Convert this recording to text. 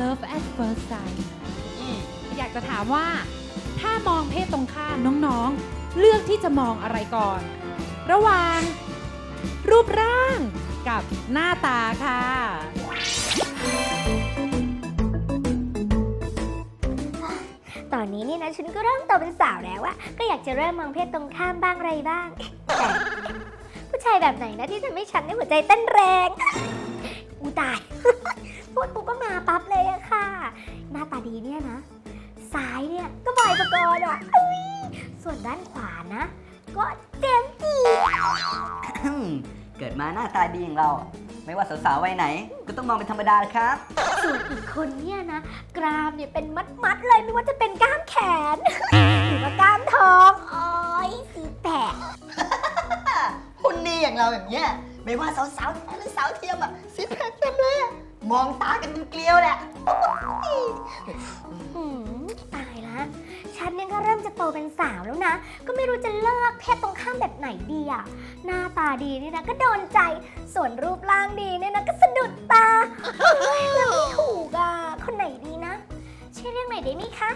love at first sight อยากจะถามว่า ถ้ามองเพศตรงข้ามน้องๆ เลือกที่จะมองอะไรก่อน ระหว่าง รูปร่างกับหน้าตาค่ะ ตอนนี้เนี่ยนะฉันก็เริ่มโตเป็นสาวแล้วอะก็อยากจะเริ่มมองเพศตรงข้ามบ้างอะไรบ้างแต่ผู้ชายแบบไหนนะที่ทำให้ฉันในยหัวใจเต้นแรง มาปั๊บเลยอะค่ะ หน้าตาดีเนี่ยนะ ซ้ายเนี่ยก็บอยประกรณ์อะอุ๊ยส่วนด้านขวานะ ก็เจมส์จีอืมเกิดมาหน้าตาดีอย่างเรา ไม่ว่าสาวๆวัยไหน ก็ต้องมองเป็นธรรมดาครับ ส่วนอีกคนเนี่ยนะ กรามเนี่ยเป็นมัดๆเลยไม่ว่าจะเป็นกล้ามแขน หรือว่ากล้ามท้องโอ้ยสีแตกหุ่นดีอย่างเราอย่างเงี้ยไม่ว่าสาวๆแท้หรือสาวเทียมอะซิปแพคเต็ มองตากันเป็นเกลียวแหละตายละ ฉันเนี่ยก็เริ่มจะโตเป็นสาวแล้วนะ ก็ไม่รู้จะเลือกเพศตรงข้ามแบบไหนดีอะหน้าตาดีนี่นะก็โดนใจ ส่วนรูปร่างดีเนี่ยนะก็สะดุดตาแล้วไม่ถูกอะคนไหนดีนะช่วยเรื่องหน่อยได้ไหมคะ